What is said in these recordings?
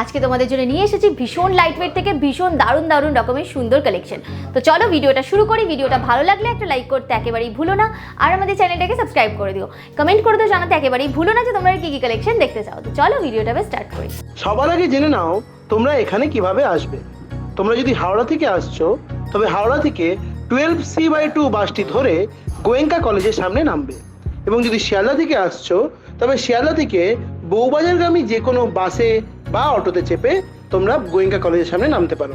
আজকে তোমাদের জন্য নিয়ে এসেছি ভীষণ লাইট ওয়েট থেকে ভীষণ দারুণ দারুণ রকমের সুন্দর কালেকশন তো চলো ভিডিওটা শুরু করি। ভিডিওটা ভালো লাগলে একটা লাইক করতে একেবারেই ভুলো না। আর আমাদের চ্যানেলটাকে সাবস্ক্রাইব করে দিও। কমেন্ট করে দিও, জানাতে একেবারেই ভুলো না যে তোমরা কি কি কালেকশন দেখতে চাও। তো চলো ভিডিওটা স্টার্ট করি। সবার আগে জেনে নাও তোমরা এখানে কীভাবে আসবে। তোমরা যদি হাওড়া থেকে আসছো, তবে হাওড়া থেকে টুয়েলভ সি বাই টু বাসটি ধরে গোয়েঙ্কা কলেজের সামনে নামবে। এবং যদি শিয়ালদা থেকে আসছো, তবে শিয়ালদা থেকে বউবাজারগামী যে কোনো বাসে বা অটোতে চেপে তোমরা গোয়েঙ্কা কলেজের সামনে নামতে পারো।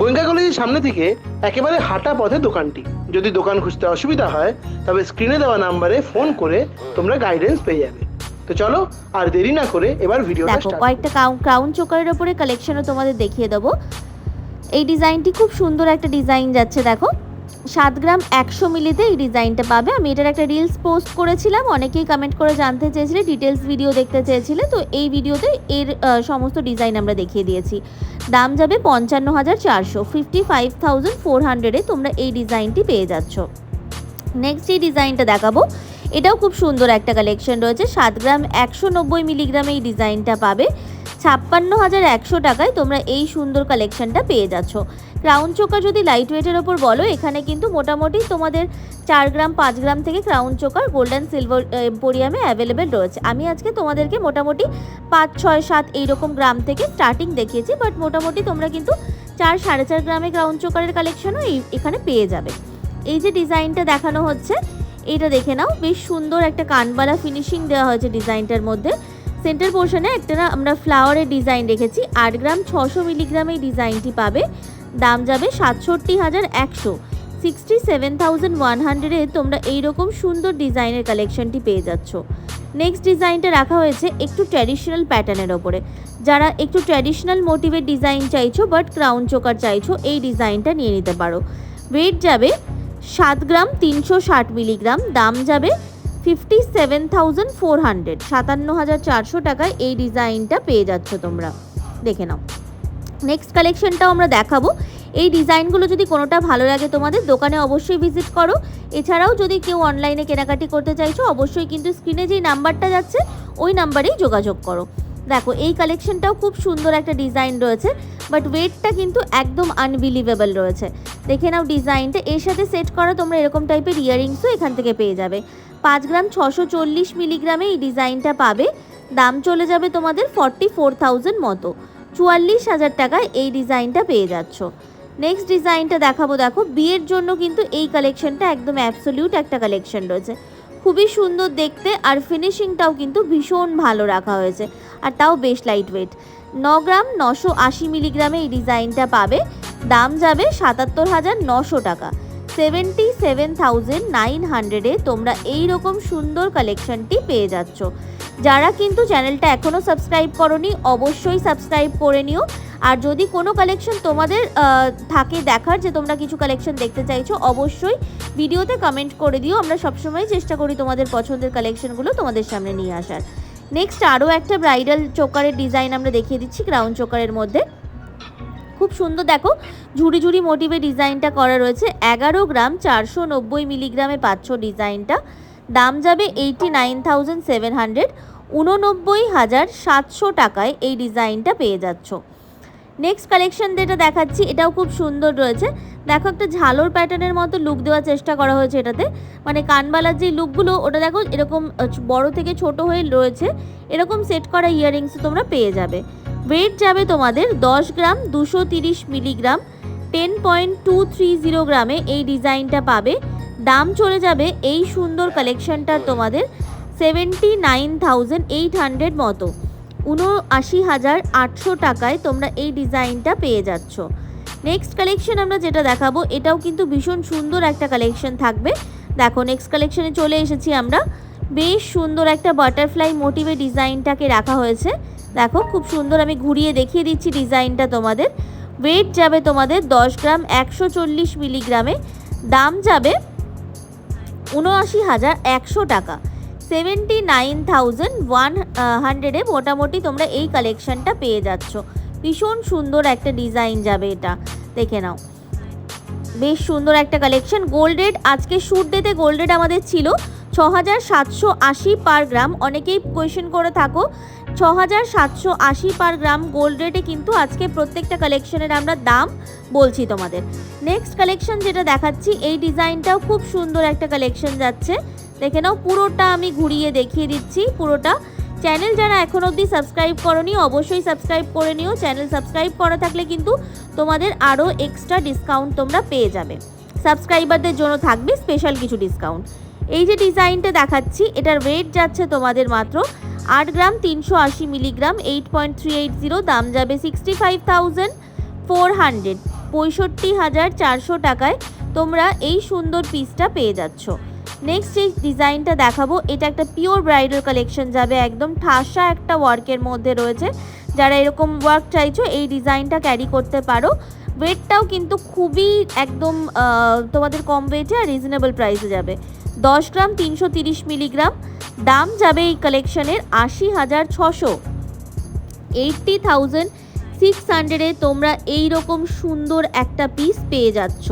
গোয়েঙ্কা কলেজের সামনে থেকে একেবারে হাঁটা পথে দোকানটি। যদি দোকান খুঁজতে অসুবিধা হয় তবে স্ক্রিনে দেওয়া নাম্বারে ফোন করে তোমরা গাইডেন্স পেয়ে যাবে। তো চলো আর দেরি না করে এবার ভিডিওটা দেখো কয়েকটা ক্রাউন চোকারের ওপরে কালেকশনও তোমাদের দেখিয়ে দেবো। এই ডিজাইনটি খুব সুন্দর একটা ডিজাইন যাচ্ছে দেখো। সাত গ্রাম একশো মিলিতে এই ডিজাইনটা পাবে। আমি এটার একটা রিলস পোস্ট করেছিলাম, অনেকেই কমেন্ট করে জানতে চেয়েছিলে ডিটেলস ভিডিও দেখতে চেয়েছিলে। তো এই ভিডিওতে এর সমস্ত ডিজাইন আমরা দেখিয়ে দিয়েছি। দাম যাবে পঞ্চান্ন হাজার চারশো। ফিফটি ফাইভ থাউজেন্ড ফোর হান্ড্রেডে তোমরা এই ডিজাইনটি পেয়ে যাচ্ছ। নেক্সট এই ডিজাইনটা দেখাবো, এটাও খুব সুন্দর একটা কালেকশন রয়েছে। সাত গ্রাম একশো নব্বই মিলিগ্রামে এই ডিজাইনটা পাবে। ছাপ্পান্ন হাজার একশো টাকায় তোমরা এই সুন্দর কালেকশনটা পেয়ে যাচ্ছ। ক্রাউন চোকার যদি লাইট ওয়েটের ওপর বলো, এখানে কিন্তু মোটামুটি তোমাদের চার গ্রাম, পাঁচ গ্রাম থেকে ক্রাউন চোকার গোল্ডেন সিলভার এম্পোরিয়ামে অ্যাভেলেবেল রয়েছে। আমি আজকে তোমাদেরকে মোটামুটি পাঁচ, ছয়, সাত এইরকম গ্রাম থেকে স্টার্টিং দেখিয়েছি বাট মোটামুটি তোমরা কিন্তু চার, সাড়ে চার গ্রামে ক্রাউন চোকারের কালেকশনও এখানে পেয়ে যাবে। এই যে ডিজাইনটা দেখানো হচ্ছে এটা দেখে নাও, বেশ সুন্দর একটা কানবালা ফিনিশিং দেওয়া হয়েছে ডিজাইনটার মধ্যে। সেন্টার পোর্শনে একটা না আমরা ফ্লাওয়ারের ডিজাইন রেখেছি আট গ্রাম ছশো মিলিগ্রাম এই ডিজাইনটি পাবে। দাম যাবে সাতষট্টি হাজার একশো। সিক্সটি সেভেন থাউজেন্ড ওয়ান হান্ড্রেডে তোমরা এইরকম সুন্দর ডিজাইনের কালেকশনটি পেয়ে যাচ্ছ। নেক্সট ডিজাইনটা রাখা হয়েছে একটু ট্র্যাডিশনাল প্যাটার্নের ওপরে। যারা একটু ট্র্যাডিশনাল মোটিভের ডিজাইন চাইছো বাট ক্রাউন চোকার চাইছো, এই ডিজাইনটা নিয়ে নিতে পারো। ওয়েট যাবে সাত গ্রাম তিনশো ষাট মিলিগ্রাম। দাম যাবে fifty seven thousand four hundred সাতান্ন হাজার চারশো টাকায় এই ডিজাইনটা পেয়ে যাচ্ছ তোমরা। দেখে নাও। নেক্সট কালেকশনটাও আমরা দেখাবো। এই ডিজাইনগুলো যদি কোনোটা ভালো লাগে তোমাদের, দোকানে অবশ্যই ভিজিট করো। এছাড়াও যদি কেউ অনলাইনে কেনাকাটি করতে চাইছো, অবশ্যই কিন্তু স্ক্রিনে যেই নাম্বারটা যাচ্ছে, ওই নাম্বারেই যোগাযোগ করো। দেখো, এই কালেকশনটাও খুব সুন্দর একটা ডিজাইন রয়েছে বাট ওয়েটটা কিন্তু একদম আনবিলিভেবল রয়েছে। দেখে নাও ডিজাইনটা, এর সাথে সেট করা, তোমরা এরকম টাইপের ইয়ারিংসও এখান থেকে পেয়ে যাবে। পাঁচ গ্রাম ছশো চল্লিশ মিলিগ্রামে এই ডিজাইনটা পাবে। দাম চলে যাবে তোমাদের ফর্টি ফোর থাউজেন্ড মতো। চুয়াল্লিশ হাজার টাকায় এই ডিজাইনটা পেয়ে যাচ্ছ। নেক্সট ডিজাইনটা দেখাবো, দেখো, বিয়ের জন্য কিন্তু এই কালেকশনটা একদম অ্যাবসলিউট একটা কালেকশন রয়েছে। খুবই সুন্দর দেখতে আর ফিনিশিংটাও কিন্তু ভীষণ ভালো রাখা হয়েছে। আর তাও বেশ লাইট ওয়েট ন গ্রাম নশো আশি মিলিগ্রামে এই ডিজাইনটা পাবে। দাম যাবে সাতাত্তর হাজার নশো টাকা। সেভেন্টি সেভেন থাউজেন্ড নাইন হান্ড্রেডে তোমরা এই রকম সুন্দর কালেকশনটি পেয়ে যাচ্ছ। যারা কিন্তু চ্যানেলটা এখনও সাবস্ক্রাইব করনি, অবশ্যই সাবস্ক্রাইব করে নিও। আর যদি কোনো কালেকশন তোমাদের থাকে দেখার যে তোমরা কিছু কালেকশন দেখতে চাইছো, অবশ্যই ভিডিওতে কমেন্ট করে দিও। আমরা সবসময় চেষ্টা করি তোমাদের পছন্দের কালেকশনগুলো তোমাদের সামনে নিয়ে আসার। নেক্সট আরও একটা ব্রাইডাল চোকারের ডিজাইন আমরা দেখিয়ে দিচ্ছি ক্রাউন চোকারের মধ্যে। খুব সুন্দর, দেখো, ঝুড়ি ঝুড়ি মোটিভে ডিজাইনটা করা রয়েছে। এগারো গ্রাম চারশো নব্বই মিলিগ্রামে পাচ্ছ ডিজাইনটা। দাম যাবে eighty nine thousand seven hundred হাজার সাতশো টাকায় এই ডিজাইনটা পেয়ে যাচ্ছ। নেক্সট কালেকশন যেটা দেখাচ্ছি, এটাও খুব সুন্দর রয়েছে। দেখো, একটা ঝালোর প্যাটার্নের মতো লুক দেওয়ার চেষ্টা করা হয়েছে এটাতে। মানে কানবালার যে লুকগুলো ওটা দেখো, এরকম বড় থেকে ছোট হয়ে রয়েছে। এরকম সেট করা ইয়াররিংস তোমরা পেয়ে যাবে। ওয়েট যাবে তোমাদের দশ গ্রাম দুশো milligram ten point two three zero গ্রামে এই ডিজাইনটা পাবে। দাম চলে যাবে এই সুন্দর কালেকশনটার তোমাদের seventy nine thousand eight hundred মতো। উনআশি হাজার আটশো টাকায় তোমরা এই ডিজাইনটা পেয়ে যাচ্ছ। নেক্সট কালেকশন আমরা যেটা দেখাবো, এটাও কিন্তু ভীষণ সুন্দর একটা কালেকশন থাকবে। দেখো নেক্সট কালেকশনে চলে এসেছি আমরা। বেশ সুন্দর একটা বাটারফ্লাই মোটিভে ডিজাইনটাকে রাখা হয়েছে। দেখো, খুব সুন্দর আমি ঘুরিয়ে দেখিয়ে দিচ্ছি ডিজাইনটা তোমাদের। ওয়েট যাবে তোমাদের দশ গ্রাম, একশো চল্লিশ মিলিগ্রামে। দাম যাবে উনআশি হাজার একশো টাকা। সেভেন্টি নাইন থাউজেন্ড ওয়ান হান্ড্রেডে মোটামুটি তোমরা এই কালেকশনটা পেয়ে যাচ্ছ। ভীষণ সুন্দর একটা ডিজাইন যাবে এটা। দেখে নাও। বেশ সুন্দর একটা কালেকশন গোল্ডেড আজকে শ্যুট ডেতে গোল্ডেড আমাদের ছিল ছ হাজার সাতশো আশি পার গ্রাম অনেকেই কোয়েশ্চেন করে থাকো ছ হাজার সাতশো আশি পার গ্রাম গোল্ড রেটে কিন্তু আজকে প্রত্যেকটা কালেকশনের আমরা দাম বলছি তোমাদের। নেক্সট কালেকশন যেটা দেখাচ্ছি, এই ডিজাইনটাও খুব সুন্দর একটা কালেকশন যাচ্ছে। দেখে নাও, পুরোটা আমি ঘুরিয়ে দেখিয়ে দিচ্ছি, পুরোটা। চ্যানেল যারা এখন অবধি সাবস্ক্রাইব করনি, অবশ্যই সাবস্ক্রাইব করে নিও। চ্যানেল সাবস্ক্রাইব করা থাকলে কিন্তু তোমাদের আরও এক্সট্রা ডিসকাউন্ট তোমরা পেয়ে যাবে। সাবস্ক্রাইবারদের জন্য থাকবে স্পেশাল কিছু ডিসকাউন্ট এই যে ডিজাইনটা দেখাচ্ছি, এটার রেট যাচ্ছে তোমাদের মাত্র আট গ্রাম তিনশো আশি milligram eight point three eight zero দাম যাবে sixty five thousand four hundred পঁয়ষট্টি হাজার চারশো টাকায় তোমরা এই সুন্দর পিসটা পেয়ে যাচ্ছ। নেক্সট যে ডিজাইনটা দেখাবো, এটা একটা পিওর ব্রাইডাল কালেকশন যাবে, একদম ঠাসা একটা ওয়ার্কের মধ্যে রয়েছে। যারা এরকম ওয়ার্ক চাইছো, এই ডিজাইনটা ক্যারি করতে পারো। ওয়েটটাও কিন্তু খুবই একদম তোমাদের কম ওয়েটে আর রিজনেবল প্রাইসে যাবে। দশ গ্রাম তিনশো তিরিশ মিলিগ্রাম। দাম যাবে এই কালেকশনের আশি হাজার ছশো। এইটটি থাউজেন্ড সিক্স হান্ড্রেডে তোমরা এই রকম সুন্দর একটা পিস পেয়ে যাচ্ছ।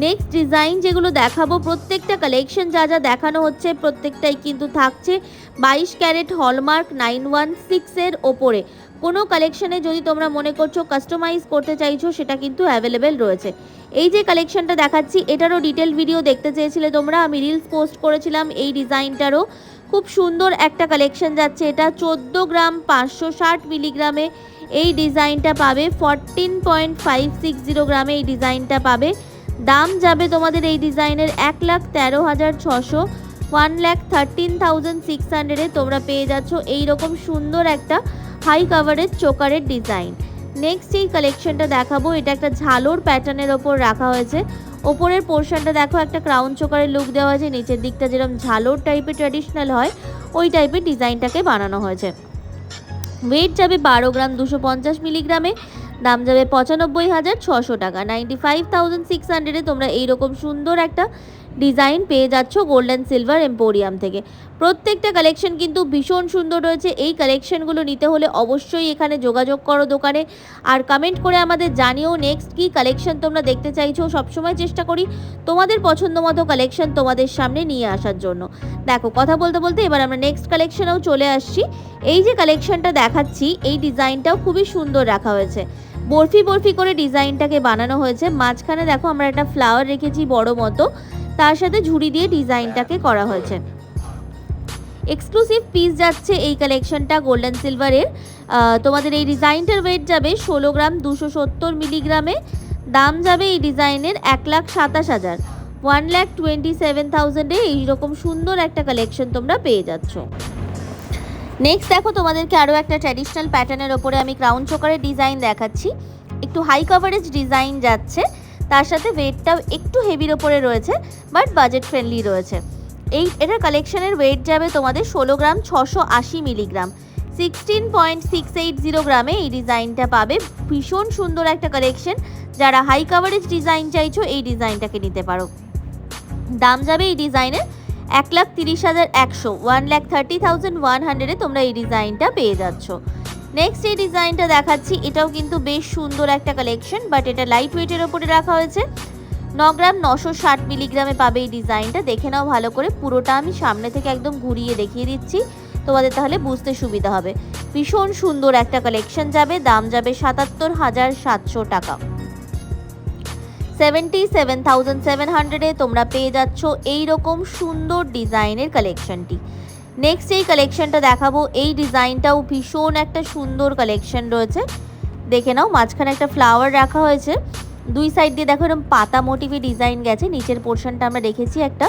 নেক্সট ডিজাইন যেগুলো দেখাবো, প্রত্যেকটা কালেকশন যা যা দেখানো হচ্ছে, প্রত্যেকটাই কিন্তু থাকছে বাইশ ক্যারেট হলমার্ক নাইন ওয়ান সিক্সের ওপরে। কোনো কালেকশনে যদি তোমরা মনে করছ কাস্টমাইজ করতে চাইছো, সেটা কিন্তু অ্যাভেলেবেল রয়েছে। এই যে কালেকশনটা দেখাচ্ছি, এটারও ডিটেল ভিডিও দেখতে চেয়েছিলে তোমরা, আমি রিলস পোস্ট করেছিলাম, এই ডিজাইনটারও খুব সুন্দর একটা কালেকশন যাচ্ছে এটা, চোদ্দ গ্রাম পাঁচশো ষাট মিলিগ্রামে এই ডিজাইনটা পাবে fourteen point five six zero গ্রামে এই ডিজাইনটা পাবে। দাম যাবে তোমাদের এই ডিজাইনের এক লাখ তেরো হাজার ছশো one lakh thirteen thousand six হান্ড্রেডে তোমরা পেয়ে যাচ্ছ এই রকম সুন্দর একটা হাই কাভারেজ চোকারের ডিজাইন। নেক্সট এই কালেকশনটা দেখাবো, এটা একটা ঝালোর প্যাটার্নের ওপর রাখা হয়েছে। ওপরের পোর্শনটা দেখো, একটা ক্রাউন চোকারের লুক দেওয়া হয়েছে, নিচের দিকটা যেরকম ঝালোর টাইপের ট্র্যাডিশনাল হয়, ওই টাইপের ডিজাইনটাকে বানানো হয়েছে। ওয়েট যাবে বারো গ্রাম দুশো পঞ্চাশ মিলিগ্রামে দাম যাবে পঁচানব্বই হাজার ছশো টাকা। নাইনটি ফাইভ থাউজেন্ড সিক্স হান্ড্রেডে তোমরা এইরকম সুন্দর একটা ডিজাইন পেয়ে যাচ্ছ গোল্ড অ্যান্ড সিলভার এম্পোরিয়াম থেকে। প্রত্যেকটা কালেকশন কিন্তু ভীষণ সুন্দর রয়েছে। এই কালেকশনগুলো নিতে হলে অবশ্যই এখানে যোগাযোগ করো দোকানে। আর কমেন্ট করে আমাদের জানিও নেক্সট কী কালেকশন তোমরা দেখতে চাইছো। সবসময় চেষ্টা করি তোমাদের পছন্দ মতো কালেকশন তোমাদের সামনে নিয়ে আসার জন্য। দেখো, কথা বলতে বলতে এবার আমরা নেক্সট কালেকশনেও চলে আসছি। এই যে কালেকশনটা দেখাচ্ছি, এই ডিজাইনটাও খুবই সুন্দর রাখা হয়েছে। বরফি বরফি করে ডিজাইনটাকে বানানো হয়েছে। মাঝখানে দেখো আমরা একটা ফ্লাওয়ার রেখেছি বড় মতো। তার সাথে ঝুড়ি দিয়ে ডিজাইনটাকে করা হয়েছে। এক্সক্লুসিভ পিস যাচ্ছে এই কালেকশনটা গোল্ডেন সিলভারের তোমাদের এই ডিজাইনটার ওয়েট যাবে ষোলো গ্রাম দুশো সত্তর মিলিগ্রামে দাম যাবে এই ডিজাইনের এক লাখ সাতাশ হাজার। ওয়ান লাখ টোয়েন্টি সেভেন থাউজেন্ডে এইরকম সুন্দর একটা কালেকশন তোমরা পেয়ে যাচ্ছ। নেক্সট দেখো, তোমাদেরকে আরও একটা ট্র্যাডিশনাল প্যাটার্নের ওপরে আমি ক্রাউন চোকারের ডিজাইন দেখাচ্ছি। একটু হাই কভারেজ ডিজাইন যাচ্ছে, তার সাথে ওয়েটটাও একটু হেভির ওপরে রয়েছে বাট বাজেট ফ্রেন্ডলি রয়েছে। এই এটার কালেকশনের ওয়েট যাবে তোমাদের ষোলো গ্রাম ছশো আশি milligram sixteen point six eight zero গ্রামে এই ডিজাইনটা পাবে। ভীষণ সুন্দর একটা কালেকশন যারা হাই কভারেজ ডিজাইন চাইছো, এই ডিজাইনটাকে নিতে পারো। দাম যাবে এই ডিজাইনের এক লাখ তিরিশ হাজার একশো, one lakh thirty thousand one হান্ড্রেডে তোমরা এই ডিজাইনটা পেয়ে যাচ্ছ। নেক্সট এই ডিজাইনটা দেখাচ্ছি, এটাও কিন্তু বেশ সুন্দর একটা কালেকশন বাট এটা লাইট ওয়েটের ওপরে রাখা হয়েছে। ন গ্রাম নশো ষাট মিলিগ্রামে পাবে এই ডিজাইনটা, দেখে নাও ভালো করে, পুরোটা আমি সামনে থেকে একদম ঘুরিয়ে দেখিয়ে দিচ্ছি, তোমাদের তাহলে বুঝতে সুবিধা হবে। ভীষণ সুন্দর একটা কালেকশন যাবে, দাম যাবে সাতাত্তর হাজার সাতশো টাকা। সেভেন্টি সেভেন থাউজেন্ড সেভেন হান্ড্রেডে তোমরা পেয়ে যাচ্ছ এই রকম সুন্দর ডিজাইনের কালেকশনটি নেক্সট এই কালেকশনটা দেখাবো। এই ডিজাইনটাও ভীষণ একটা সুন্দর কালেকশন রয়েছে। দেখে নাও, মাঝখানে একটা ফ্লাওয়ার রাখা হয়েছে। দুই সাইড দিয়ে দেখো এরকম পাতা মোটিভে ডিজাইন গেছে। নিচের পোর্শনটা আমরা রেখেছি একটা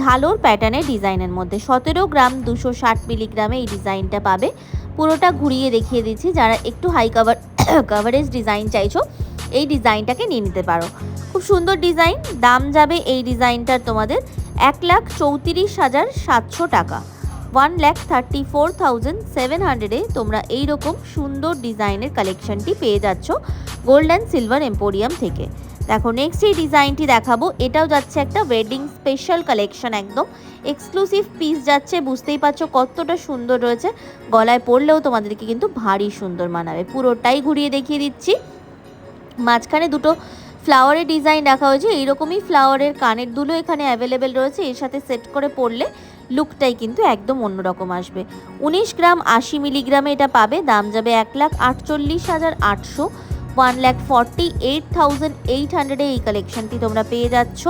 ঝালোর প্যাটার্নের ডিজাইনের মধ্যে। সতেরো গ্রাম দুশো ষাট মিলিগ্রামে এই ডিজাইনটা পাবে। পুরোটা ঘুরিয়ে দেখিয়ে দিচ্ছি। যারা একটু হাই কাভার কাভারেজ ডিজাইন চাইছো, এই ডিজাইনটাকে নিয়ে নিতে পারো। খুব সুন্দর ডিজাইন। দাম যাবে এই ডিজাইনটার তোমাদের এক লাখ চৌত্রিশ হাজার সাতশো টাকা। One lakh thirty four thousand seven হান্ড্রেডে তোমরা এইরকম সুন্দর ডিজাইনের কালেকশনটি পেয়ে যাচ্ছ গোল্ড অ্যান্ড সিলভার এম্পোরিয়াম থেকে। দেখো নেক্সট এই ডিজাইনটি দেখাবো। এটাও যাচ্ছে একটা ওয়েডিং স্পেশাল কালেকশন একদম। এক্সক্লুসিভ পিস যাচ্ছে, বুঝতেই পারছ কতটা সুন্দর রয়েছে। গলায় পরলেও তোমাদেরকে কিন্তু ভারী সুন্দর মানাবে। পুরোটাই ঘুরিয়ে দেখিয়ে দিচ্ছি। মাঝখানে দুটো ফ্লাওয়ারের ডিজাইন রাখা হয়েছে, এইরকমই ফ্লাওয়ারের কানের দুলো এখানে অ্যাভেলেবেল রয়েছে, এর সাথে সেট করে পড়লে লুকটাই কিন্তু একদম অন্যরকম আসবে। উনিশ গ্রাম আশি মিলিগ্রামে এটা পাবে, দাম যাবে এক লাখ আটচল্লিশ হাজার আটশো one lakh forty eight thousand eight হান্ড্রেডে এই কালেকশনটি তোমরা পেয়ে যাচ্ছ।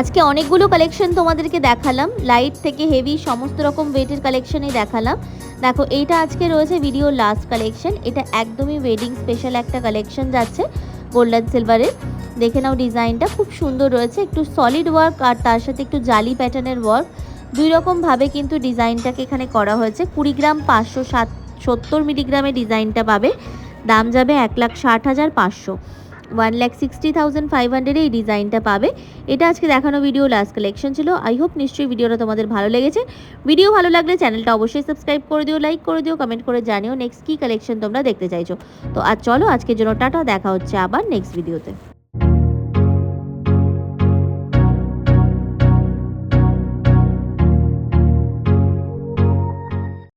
আজকে অনেকগুলো কালেকশন তোমাদেরকে দেখালাম লাইট থেকে হেভি সমস্ত রকম ওয়েটের কালেকশনই দেখালাম। দেখো, এইটা আজকে রয়েছে ভিডিও লাস্ট কালেকশন এটা একদমই ওয়েডিং স্পেশাল একটা কালেকশন যাচ্ছে। গোল্ডেন সিলভারের দেখে নাও ডিজাইনটা, খুব সুন্দর রয়েছে, একটু সলিড ওয়ার্ক আর তার সাথে একটু জালি প্যাটার্নের ওয়ার্ক দুই রকমভাবে কিন্তু ডিজাইনটাকে এখানে করা হয়েছে। কুড়ি গ্রাম পাঁচশো সাত, সত্তর মিলিগ্রামে ডিজাইনটা পাবে। দাম যাবে এক লাখ ষাট হাজার পাঁচশো। One lakh sixty thousand five হান্ড্রেডে এই ডিজাইনটা পাবে। এটা আজকে দেখানো ভিডিও লাস্ট কালেকশন ছিল। আই হোপ নিশ্চয়ই ভিডিওটা তোমাদের ভালো লেগেছে। ভিডিও ভালো লাগলে চ্যানেলটা অবশ্যই সাবস্ক্রাইব করে দিও লাইক করে দিও কমেন্ট করে জানিও নেক্সট কী কালেকশন তোমরা দেখতে চাইছো। তো আর চলো, আজকের জন্য টাটা, দেখা হচ্ছে আবার নেক্সট ভিডিওতে